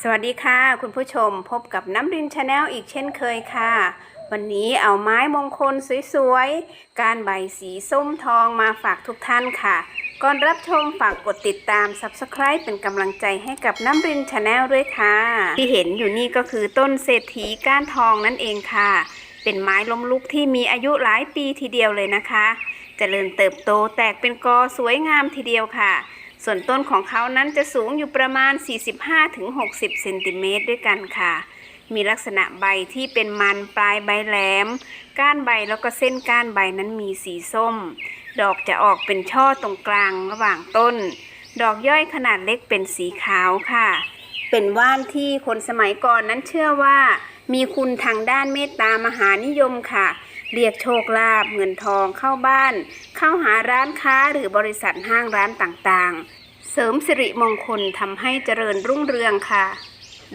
สวัสดีค่ะ คุณผู้ชมพบกับน้ำรินชาแนลอีกเช่นเคยค่ะ วันนี้เอาไม้มงคลสวยๆ การใบสีส้มทองมาฝากทุกท่านค่ะ ก่อนรับชมฝากกดติดตาม Subscribe เป็นกำลังใจให้กับน้ำรินชาแนลด้วยค่ะ ที่เห็นอยู่นี่ก็คือต้นเศรษฐีก้านทองนั่นเองค่ะ เป็นไม้ล้มลุกที่มีอายุหลายปีทีเดียวเลยนะคะเจริญเติบโตแตกเป็นกอสวยงามทีเดียวค่ะ ส่วนต้นของเขานั้นจะสูงอยู่ประมาณ 45-60 เซนติเมตรด้วยกันค่ะ มีลักษณะใบที่เป็นมันปลายใบแหลม ก้านใบแล้วก็เส้นก้านใบนั้นมีสีส้ม ดอกจะออกเป็นช่อตรงกลางระหว่างต้น ดอกย่อยขนาดเล็กเป็นสีขาวค่ะ เป็นว่านที่คนสมัยก่อนนั้นเชื่อว่า มีคุณทางด้านเมตตามหานิยมค่ะ เรียกโชคลาภเงินทองเข้าบ้าน เข้าหาร้านค้าหรือบริษัทห้างร้านต่างๆ เสริมสิริมงคลทำให้เจริญรุ่งเรืองค่ะ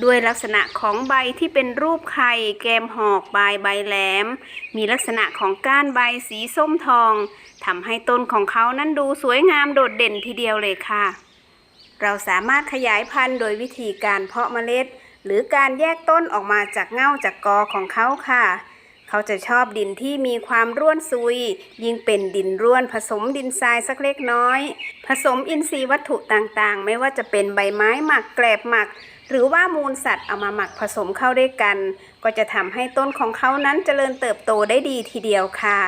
ด้วยลักษณะของใบที่เป็นรูปไข่แกมหอกปลายใบแหลม มีลักษณะของก้านใบสีส้มทองทำให้ต้นของเขานั้นดูสวยงามโดดเด่นทีเดียวเลยค่ะ เราสามารถขยายพันธุ์โดยวิธีการเพาะเมล็ด หรือการแยกต้นออกมาจากเง่าจากกอของเขาค่ะ เขาจะชอบดินที่มีความร่วนซุย ยิ่งเป็นดินร่วนผสมดินทรายสักเล็กน้อย ผสมอินทรีย์วัตถุต่างๆ ไม่ว่าจะเป็นใบไม้หมักแกลบหมัก หรือว่ามูลสัตว์เอามาหมักผสมเข้าด้วยกัน ก็จะทำให้ต้นของเขานั้นเจริญเติบโตได้ดีทีเดียวค่ะ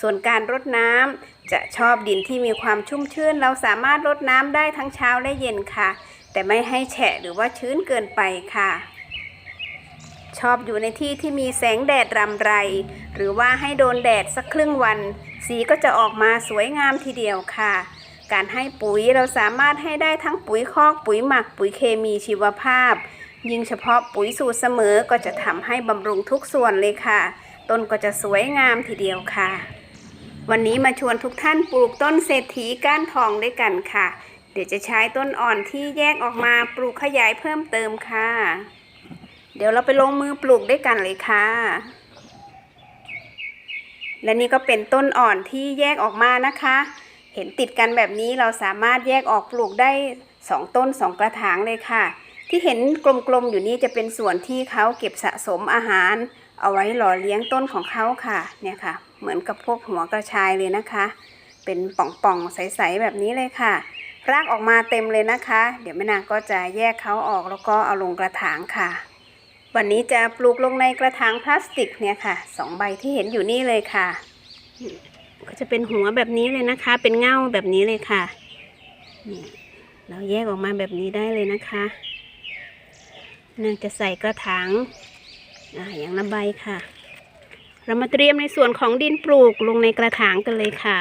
ส่วนการรดน้ำ จะชอบดินที่มีความชุ่มชื้น เราสามารถรดน้ำได้ทั้งเช้าและเย็นค่ะ แต่ไม่ให้แฉะหรือว่าชื้นเกินไปค่ะ ชอบอยู่ในที่ที่มีแสงแดดรำไร หรือว่าให้โดนแดดสักครึ่งวัน สีก็จะออกมาสวยงามทีเดียวค่ะ การให้ปุ๋ยเราสามารถให้ได้ทั้งปุ๋ยคอกปุ๋ยหมักปุ๋ยเคมีชีวภาพ ยิ่งเฉพาะปุ๋ยสูตรเสมอก็จะทำให้บำรุงทุกส่วนเลยค่ะ ต้นก็จะสวยงามทีเดียวค่ะ วันนี้มาชวนทุกท่านปลูกต้นเศรษฐีก้านทองด้วยกันค่ะ เดี๋ยวจะใช้ต้นอ่อนที่แยกออกมาปลูกขยายเพิ่มเติมค่ะ เดี๋ยวเราไปลงมือปลูกด้วยกันเลยค่ะ และนี่ก็เป็นต้นอ่อนที่แยกออกมานะคะ เห็นติดกันแบบนี้เราสามารถแยกออกปลูกได้สองต้นสองกระถางเลยค่ะ ที่เห็นกลมๆอยู่นี้จะเป็นส่วนที่เขาเก็บสะสมอาหาร เอาไว้หล่อเลี้ยงต้นของเขาค่ะเนี่ยค่ะ เหมือนกับพวกหัวกระชายเลยนะคะ เป็นป่องๆใสๆแบบนี้เลยค่ะ รากออกมาเต็มเลยนะคะ เดี๋ยวแม่นางก็จะแยกเขาออกแล้วก็เอาลงกระถางค่ะ วันนี้จะปลูกลงในกระถางพลาสติกเนี่ยค่ะสองใบที่เห็นอยู่นี่เลยค่ะ ก็จะเป็นหัวแบบนี้เลยนะคะ เป็นเง่าแบบนี้เลยค่ะนี่เราแยกออกมาแบบนี้ได้เลยนะคะน่าจะใส่กระถาง อย่างละใบค่ะ เรามาเตรียมในส่วนของดินปลูกลงในกระถางกันเลยค่ะ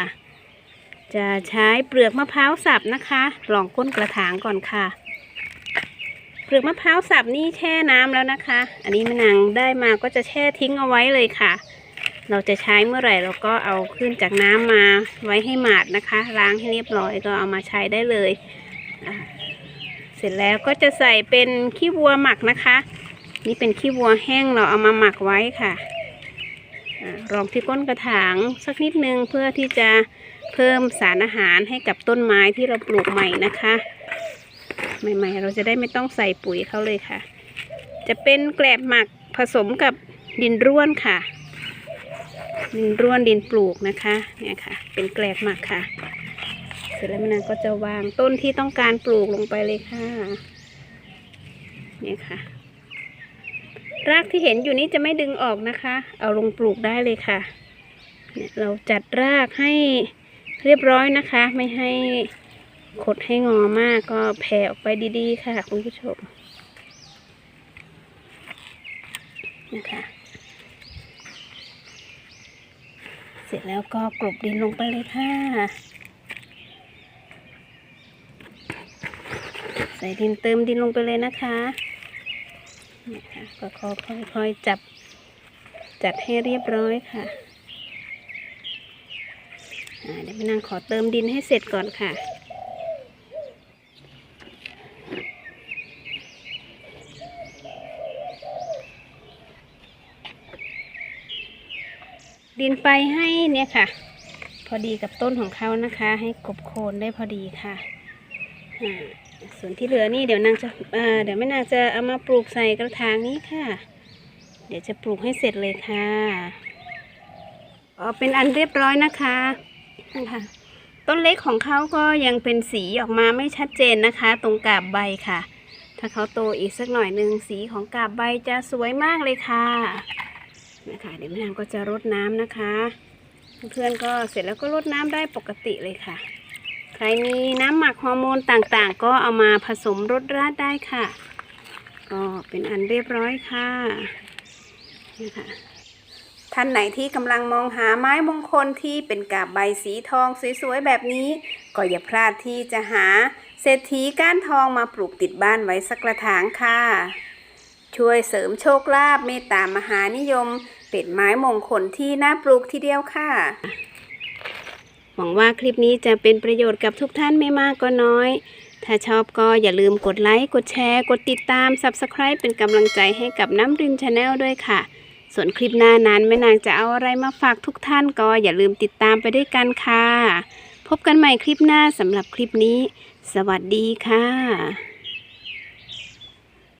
จะใช้เปลือกมะพร้าวสับนะคะลองก้นกระถางก่อนค่ะ เปลือกมะพร้าวสับนี่แช่น้ำแล้วนะคะ อันนี้มะนางได้มาก็จะแช่ทิ้งเอาไว้เลยค่ะ เราจะใช้เมื่อไหร่เราก็เอาขึ้นจากน้ำมาไว้ให้หมาดนะคะ ล้างให้เรียบร้อยก็เอามาใช้ได้เลย เสร็จแล้วก็จะใส่เป็นขี้วัวหมักนะคะ นี่เป็นขี้วัวแห้งเราเอามาหมักไว้ค่ะรองที่ก้นกระถางสักนิดนึงเพื่อที่จะเพิ่มสารอาหารให้กับต้นไม้ที่เราปลูกใหม่นะคะ ใหม่ ๆ เราจะได้ไม่ต้องใส่ปุ๋ยเขาเลยค่ะ จะเป็นแกลบหมักผสมกับดินร่วนค่ะ ดินร่วนดินปลูกนะคะเนี่ยค่ะ เป็นแกลบหมักค่ะ เสร็จแล้วแม่นาก็จะวางต้นที่ต้องการปลูกลงไปเลยค่ะเนี่ยค่ะ รากที่เห็นอยู่นี้จะไม่ดึงออกนะคะ เอาลงปลูกได้เลยค่ะเนี่ยเราจัดรากให้เรียบร้อยนะคะ ไม่ให้ขดให้งอมากก็แผ่ออกไปดีๆ ค่ะคุณผู้ชมนะคะเสร็จแล้วก็กลบดินลงไปเลยค่ะ ใส่ดินเติมดินลงไปเลยนะคะ นี่ยค่ะก็ค่อยๆจับจัดให้เรียบร้อยค่ะเดี๋ยวแม่นางขอเติมดินให้เสร็จก่อนค่ะดินไปให้เนี่ยค่ะ พอดีกับต้นของเขานะคะ ให้กบโคนได้พอดีค่ะอ่า ส่วนที่เหลือนี่เดี๋ยวนางจะเเดี๋ยวแม่นางจะเอามาปลูกใส่กระถางนี้ค่ะ เดี๋ยวจะปลูกให้เสร็จเลยค่ะออเป็นอันเรียบร้อยนะคะนี่ค่ะต้นเล็กของเขาก็ยังเป็นสีออกมาไม่ชัดเจนนะคะ ตรงกาบใบค่ะ ถ้าเขาโตอีกสักหน่อยหนึ่งสีของกาบใบจะสวยมากเลยค่ะนะคะเดี๋ยวแม่นางก็จะรดน้ำนะคะ เพื่อนๆก็เสร็จแล้วก็รดน้ำได้ปกติเลยค่ะ ใครมีน้ำหมักฮอร์โมนต่างๆ ก็เอามาผสมรดราดได้ค่ะ ก็เป็นอันเรียบร้อยค่ะนะคะท่านไหนที่กำลังมองหาไม้มงคลที่เป็นกาบใบสีทองสวยๆแบบนี้ ก็อย่าพลาดที่จะหาเศรษฐีก้านทองมาปลูกติดบ้านไว้สักกระถางค่ะ ช่วยเสริมโชคลาภเมตตามหานิยม เป็นไม้มงคลที่น่าปลูกทีเดียวค่ะ หวังว่าคลิปนี้จะเป็นประโยชน์กับทุกท่านไม่มากก็น้อย ถ้าชอบก็อย่าลืมกดไลค์ กดแชร์ กดติดตาม Subscribe เป็นกำลังใจให้กับน้ำรินชาแนลด้วยค่ะ ส่วนคลิปหน้านั้นแม่นางจะเอาอะไรมาฝากทุกท่านก็อย่าลืมติดตามไปด้วยกันค่ะ พบกันใหม่คลิปหน้าสำหรับคลิปนี้ สวัสดีค่ะ